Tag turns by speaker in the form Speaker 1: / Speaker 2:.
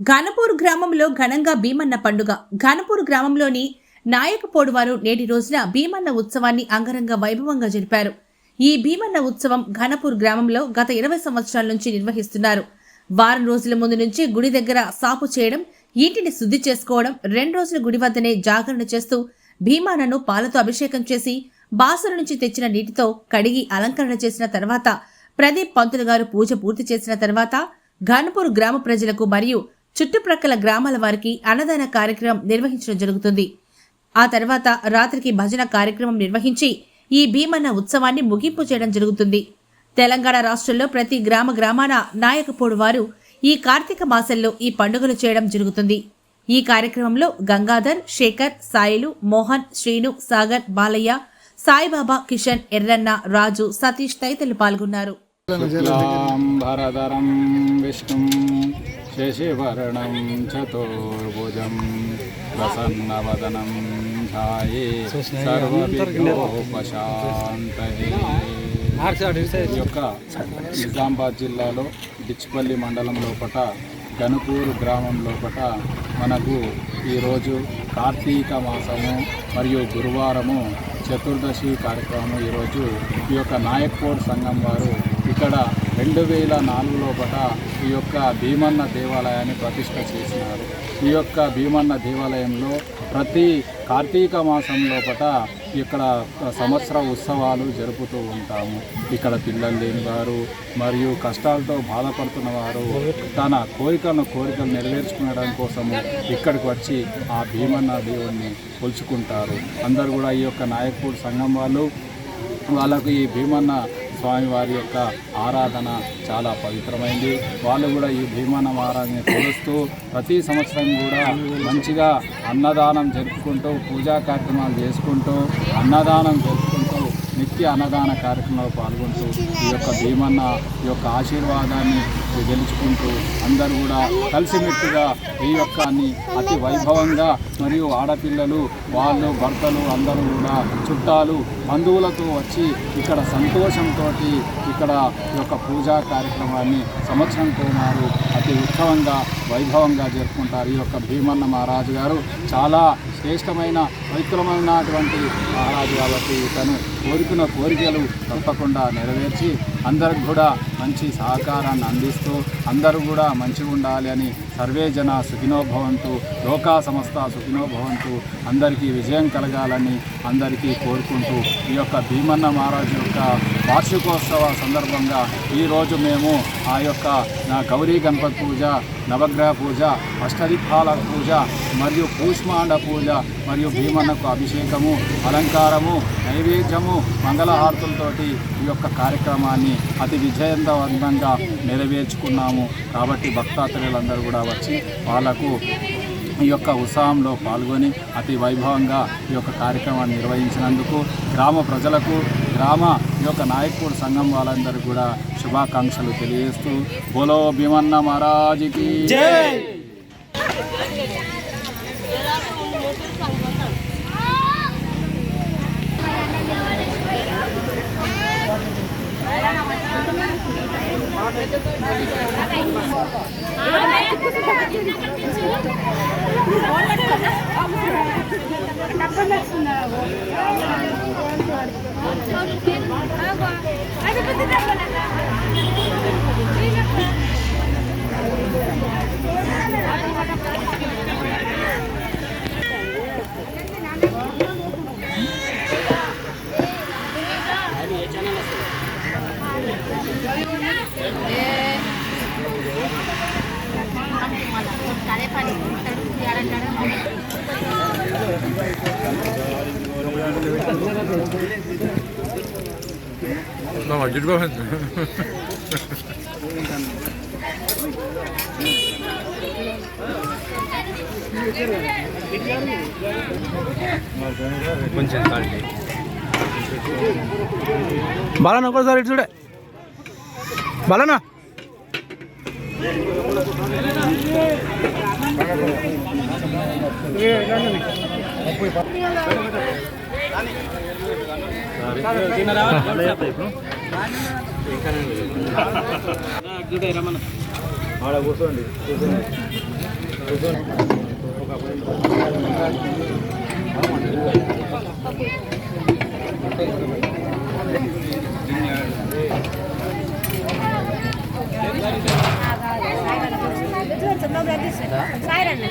Speaker 1: ఘనపూర్ గ్రామంలో ఘనంగా భీమన్న పండుగ. ఘనపూర్ గ్రామంలోని నాయకపోడు వారు నేటి రోజున భీమన్న ఉత్సవాన్ని అంగరంగ వైభవంగా జరిపారు. ఈ భీమన్న ఉత్సవం ఘనపూర్ గ్రామంలో గత ఇరవై సంవత్సరాల నుంచి నిర్వహిస్తున్నారు. వారం రోజుల ముందు నుంచి గుడి దగ్గర సాపు చేయడం ఇంటిని శుద్ధి చేసుకోవడం రెండు రోజుల గుడి వద్దనే జాగరణ చేస్తూ భీమానను పాలతో అభిషేకం చేసి బాసర నుంచి తెచ్చిన నీటితో కడిగి అలంకరణ చేసిన తర్వాత ప్రదీప్ పంతులు గారు పూజ పూర్తి చేసిన తర్వాత ఘనపూర్ గ్రామ ప్రజలకు మరియు చుట్టుప్రక్కల గ్రామాల వారికి అన్నదాన కార్యక్రమం నిర్వహించడం జరుగుతుంది. ఆ తర్వాత రాత్రికి భజన కార్యక్రమం నిర్వహించి ఈ భీమన్న ఉత్సవాన్ని ముగింపు చేయడం జరుగుతుంది. తెలంగాణ రాష్ట్రంలో ప్రతి గ్రామ గ్రామాన నాయకపోడు వారు ఈ కార్తీక మాసంలో ఈ పండుగలు చేయడం జరుగుతుంది. ఈ కార్యక్రమంలో గంగాధర్ శేఖర్ సాయిలు మోహన్ శ్రీను సాగర్ బాలయ్య సాయిబాబా కిషన్ ఎర్రన్న రాజు సతీష్ తదితరులు పాల్గొన్నారు.
Speaker 2: శశివర్ణం చతుర్భుజం ప్రసన్నవదనం ఛాయే యొక్క నిజామాబాద్ జిల్లాలో డిచ్చిపల్లి మండలం లోపట గనుపూరు గ్రామం లోపట మనకు ఈరోజు కార్తీక మాసము మరియు గురువారము చతుర్దశి కార్యక్రమం ఈరోజు ఈ యొక్క నాయక్పూర్ సంఘం వారు ఇక్కడ రెండు వేల నాలుగు పట ఈ యొక్క భీమన్న దేవాలయాన్ని ప్రతిష్ట చేసినారు. ఈ యొక్క భీమన్న దేవాలయంలో ప్రతి కార్తీక మాసం లోపట ఇక్కడ సంవత్సర ఉత్సవాలు జరుపుతూ ఉంటాము. ఇక్కడ పిల్లలు లేని వారు మరియు కష్టాలతో బాధపడుతున్న వారు తన కోరికలను కోరికలు నెరవేర్చుకోవడం కోసము ఇక్కడికి వచ్చి ఆ భీమన్న దేవుణ్ణి కొలుచుకుంటారు. అందరు కూడా ఈ యొక్క నాయకుడు సంఘం వాళ్ళు వాళ్ళకు ఈ భీమన్న స్వామి వారి యొక్క ఆరాధన చాలా పవిత్రమైంది. వాళ్ళు కూడా ఈ భీమన్న మహారాజుని కొలుస్తూ ప్రతి సంవత్సరం కూడా మంచిగా అన్నదానం జరుపుకుంటూ పూజా కార్యక్రమాలు చేసుకుంటూ అన్నదానం జరుపుకుంటూ నిత్య అన్నదాన కార్యక్రమంలో పాల్గొంటూ ఈ యొక్క భీమన్న ఈ యొక్క ఆశీర్వాదాన్ని గెలుచుకుంటూ అందరూ కూడా కలిసిమెట్టుగా ఈ యొక్క అతి వైభవంగా మరియు ఆడపిల్లలు వాళ్ళు భర్తలు అందరూ కూడా చుట్టాలు బంధువులతో వచ్చి ఇక్కడ సంతోషంతో ఇక్కడ ఈ యొక్క పూజా కార్యక్రమాన్ని సంవత్సరంతో కోమారు అతి ఉత్సవంగా వైభవంగా జరుపుకుంటారు ఈ యొక్క భీమన్న మహారాజు గారు. చాలా శ్రేష్టమైన పవిత్రమైనటువంటి మహారాజు కాబట్టి తను కోరుకున్న కోరికలు తప్పకుండా నెరవేర్చి అందరికి కూడా మంచి సహకారాన్ని అందిస్తూ అందరూ కూడా మంచిగా ఉండాలి అని సర్వే జన సుఖినోభవంతు లోకా సంస్థ సుఖినోభవంతు అందరికీ విజయం కలగాలని అందరికీ కోరుకుంటూ ఈ యొక్క భీమన్న మహారాజు యొక్క వార్షికోత్సవ సందర్భంగా ఈరోజు మేము ఆ యొక్క నా గౌరీ గణపతి పూజ నవగ్రహ పూజ అష్టదిక్పాల పూజ మరియు పూష్మాండ పూజ మరియు భీమన్నకు అభిషేకము అలంకారము నైవేద్యము మంగళహారతులతోటి ఈ యొక్క కార్యక్రమాన్ని అతి అందంగా నెరవేర్చుకున్నాము. కాబట్టి భక్తాత్రేయులందరూ కూడా వచ్చి వాళ్ళకు ఈ యొక్క ఉత్సవంలో పాల్గొని అతి వైభవంగా ఈ యొక్క కార్యక్రమాన్ని నిర్వహించినందుకు గ్రామ ప్రజలకు గ్రామ ఈ యొక్క నాయకుడు సంఘం వాళ్ళందరూ కూడా శుభాకాంక్షలు తెలియజేస్తూ బోలో భీమన్న మహారాజుకి
Speaker 3: 나 막 이러고 했네. కొంచెం కాండి
Speaker 4: బాలన్న ఒకసారి ఇటు చూడే బాలన్న
Speaker 2: ఆడ కూర్చోండి కూర్చోండి
Speaker 5: సాయిరన్న